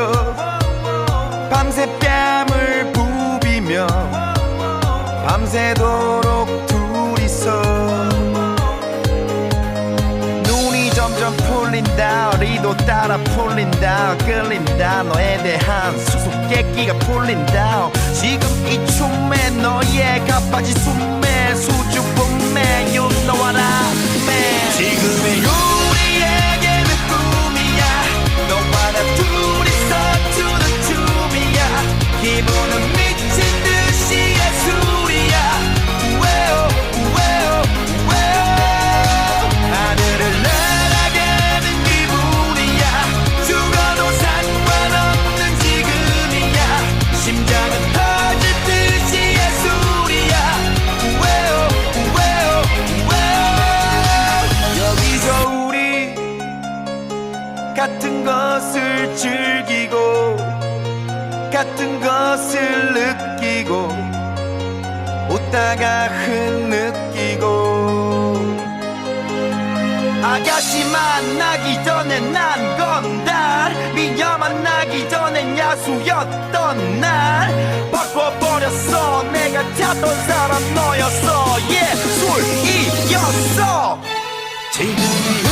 부딪혀 밤새 뺨을 부비며 밤새도록 둘이서 눈이 점점 풀린다 리도 따라 풀린다 끌린다. 너에 대한 수수께끼가 풀린다. 지금 이 춤에 너의 가빠지 숨에 수줍 봄에 You know what I mean. 지금의 것을 즐기고 같은 것을 느끼고 웃다가 흐느끼고 아가씨 만나기 전에 난 건달 미녀 만나기 전엔 야수였던 날. 바꿔버렸어. 내가 찾던 사람 너였어. 예술이었어. 지금이